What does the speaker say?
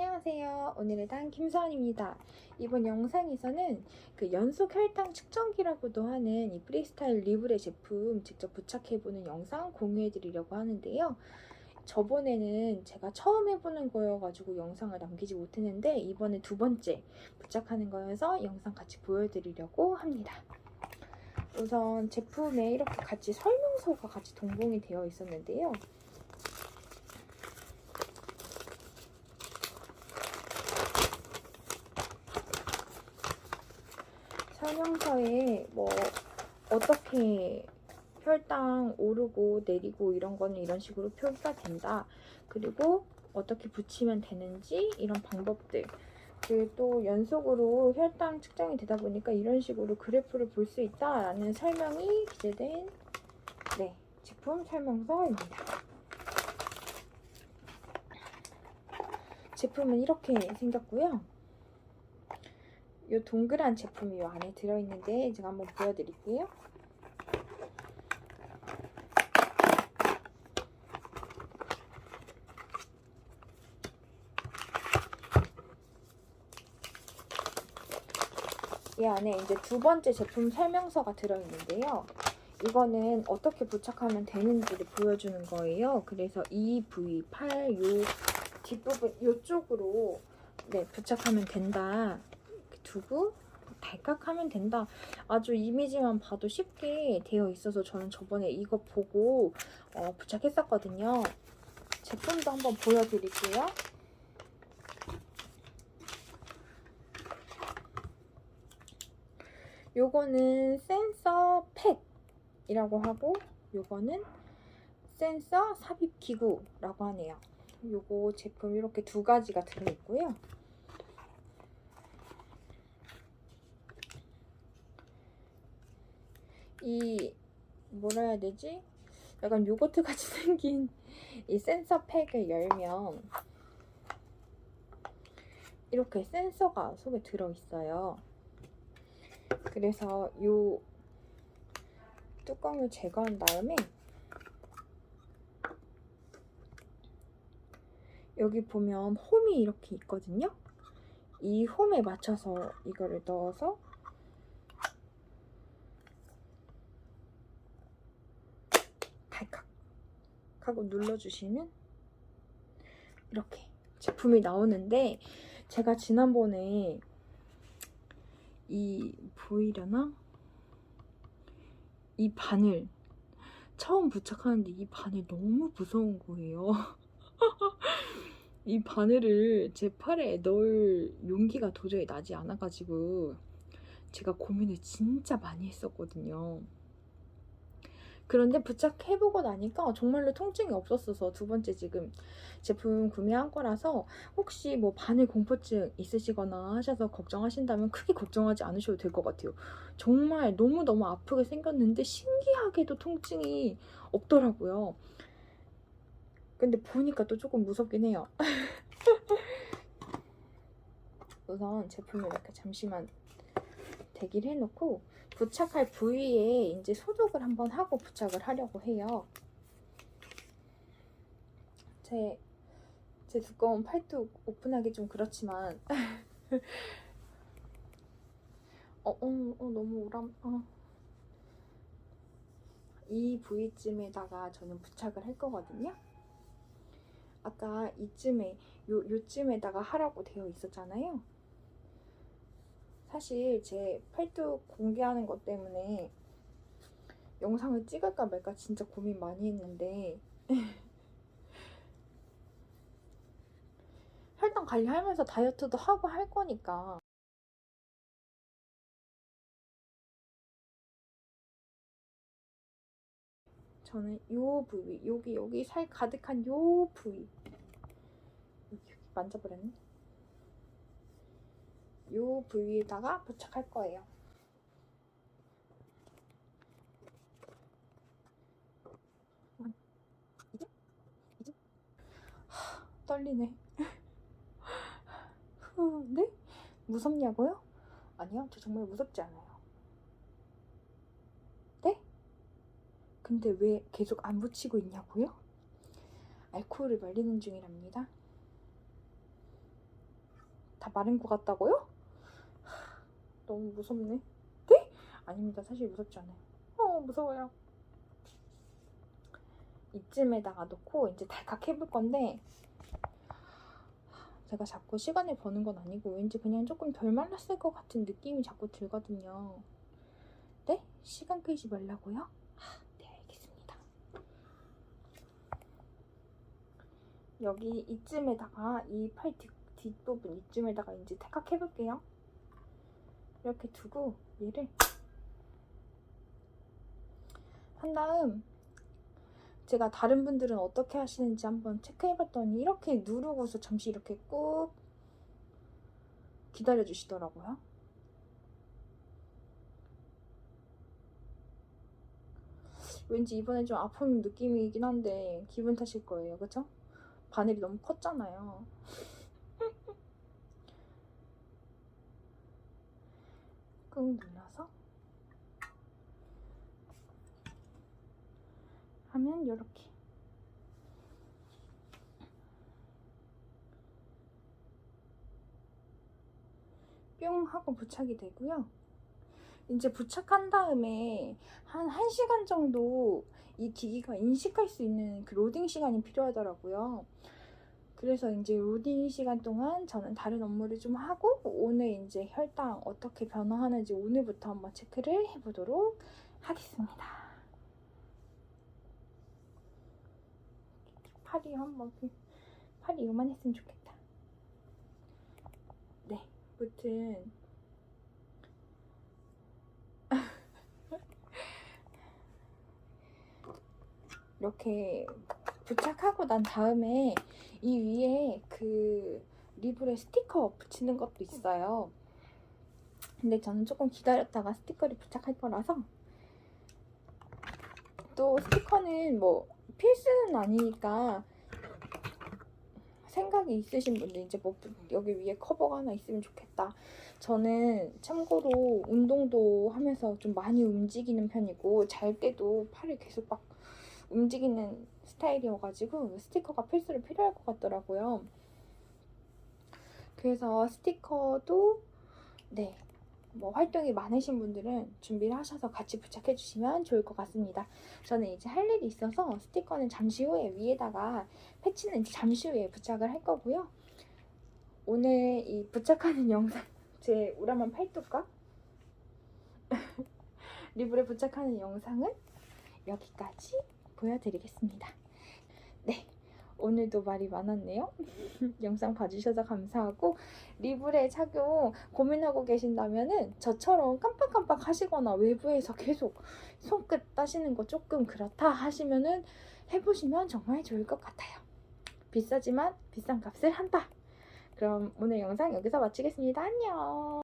안녕하세요. 오늘의 단 김서원입니다. 이번 영상에서는 그 연속 혈당 측정기라고도 하는 이 프리스타일 리브레 제품 직접 부착해보는 영상 공유해드리려고 하는데요. 저번에는 제가 처음 해보는 거여가지고 영상을 남기지 못했는데 이번에 두 번째 부착하는 거여서 영상 같이 보여드리려고 합니다. 우선 제품에 이렇게 같이 설명서가 같이 동봉이 되어 있었는데요. 설명서에 뭐 어떻게 혈당 오르고 내리고 이런 거는 이런 식으로 표기가 된다. 그리고 어떻게 붙이면 되는지 이런 방법들. 그또 연속으로 혈당 측정이 되다 보니까 이런 식으로 그래프를 볼 수 있다라는 설명이 기재된 네, 제품 설명서입니다. 제품은 이렇게 생겼고요. 이 동그란 제품이 이 안에 들어있는데 제가 한번 보여드릴게요. 이 안에 이제 두 번째 제품 설명서가 들어있는데요. 이거는 어떻게 부착하면 되는지를 보여주는 거예요. 그래서 이 부위, 팔, 요 뒷부분 이쪽으로 네, 부착하면 된다. 두고 달깍하면 된다. 아주 이미지만 봐도 쉽게 되어 있어서 저는 저번에 이거 보고 어, 부착했었거든요. 제품도 한번 보여드릴게요. 요거는 센서 팩이라고 하고 요거는 센서 삽입 기구라고 하네요. 요거 제품 이렇게 두 가지가 들어있고요. 이 뭐라 해야 되지? 약간 요거트 같이 생긴 이 센서 팩을 열면 이렇게 센서가 속에 들어있어요. 그래서 요 뚜껑을 제거한 다음에 여기 보면 홈이 이렇게 있거든요. 이 홈에 맞춰서 이거를 넣어서 달칵 하고 눌러주시면 이렇게 제품이 나오는데 제가 지난번에 이 보이려나? 이 바늘 처음 부착하는데 이 바늘 너무 무서운 거예요. 이 바늘을 제 팔에 넣을 용기가 도저히 나지 않아가지고 제가 고민을 진짜 많이 했었거든요. 그런데 부착해보고 나니까 정말로 통증이 없었어서 두 번째 지금 제품 구매한 거라서 혹시 뭐 바늘 공포증 있으시거나 하셔서 걱정하신다면 크게 걱정하지 않으셔도 될 것 같아요. 정말 너무너무 아프게 생겼는데 신기하게도 통증이 없더라고요. 근데 보니까 또 조금 무섭긴 해요. 우선 제품을 이렇게 잠시만 대기를 해놓고 부착할 부위에 이제 소독을 한번 하고 부착을 하려고 해요. 제, 제 두꺼운 팔뚝 오픈하기 좀 그렇지만 어, 어, 어 너무 오람 어. 이 부위쯤에다가 저는 부착을 할 거거든요. 아까 이쯤에 요 요쯤에다가 하라고 되어 있었잖아요. 사실 제 팔뚝 공개하는 것 때문에 영상을 찍을까 말까 진짜 고민 많이 했는데 혈당 관리하면서 다이어트도 하고 할 거니까. 저는 요 부위 여기 여기 살 가득한 요 부위. 여기 만져버렸네 요 부위에다가 부착할 거예요. 하, 떨리네. 후, 네? 무섭냐고요? 아니요, 저 정말 무섭지 않아요. 네? 근데 왜 계속 안 붙이고 있냐고요? 알코올을 말리는 중이랍니다. 다 마른 것 같다고요? 하, 너무 무섭네. 네? 아닙니다. 사실 무섭지 않아요. 어, 무서워요. 이쯤에다가 놓고 이제 달칵 해볼 건데 제가 자꾸 시간을 버는 건 아니고 왠지 그냥 조금 덜 말랐을 것 같은 느낌이 자꾸 들거든요. 네? 시간 끌지 말라고요? 아, 네, 알겠습니다. 여기 이쯤에다가 이 팔 뒷부분 이쯤에다가 이제 탈칵 해볼게요. 이렇게 두고 얘를 한 다음 제가 다른 분들은 어떻게 하시는지 한번 체크해봤더니 이렇게 누르고서 잠시 이렇게 꾹 기다려 주시더라고요. 왠지 이번에 좀 아픈 느낌이긴 한데 기분 탓일 거예요. 그쵸? 바늘이 너무 컸잖아요. 꾹 눌러서 하면 이렇게 뿅 하고 부착이 되고요. 이제 부착한 다음에 한 1시간 정도 이 기기가 인식할 수 있는 그 로딩 시간이 필요하더라고요. 그래서 이제 로딩 시간 동안 저는 다른 업무를 좀 하고 오늘 이제 혈당 어떻게 변화하는지 오늘부터 한번 체크를 해보도록 하겠습니다. 팔이 한번 팔이 요만했으면 좋겠다. 네, 무튼 이렇게 부착하고 난 다음에 이 위에 그 리블에 스티커 붙이는 것도 있어요. 근데 저는 조금 기다렸다가 스티커를 부착할 거라서 또 스티커는 뭐 필수는 아니니까 생각이 있으신 분들 이제 뭐 여기 위에 커버가 하나 있으면 좋겠다. 저는 참고로 운동도 하면서 좀 많이 움직이는 편이고 잘 때도 팔을 계속 막 움직이는 스타일이어가지고 스티커가 필수로 필요할 것 같더라고요. 그래서 스티커도 네. 뭐 활동이 많으신 분들은 준비를 하셔서 같이 부착해 주시면 좋을 것 같습니다. 저는 이제 할 일이 있어서 스티커는 잠시 후에 위에다가 패치는 잠시 후에 부착을 할 거고요. 오늘 이 부착하는 영상 제 우라만 팔뚝과 리블에 부착하는 영상은 여기까지 보여드리겠습니다. 네. 오늘도 말이 많았네요. 영상 봐주셔서 감사하고 리블의 착용 고민하고 계신다면은 저처럼 깜빡깜빡 하시거나 외부에서 계속 손끝 따시는 거 조금 그렇다 하시면은 해보시면 정말 좋을 것 같아요. 비싸지만 비싼 값을 한다. 그럼 오늘 영상 여기서 마치겠습니다. 안녕.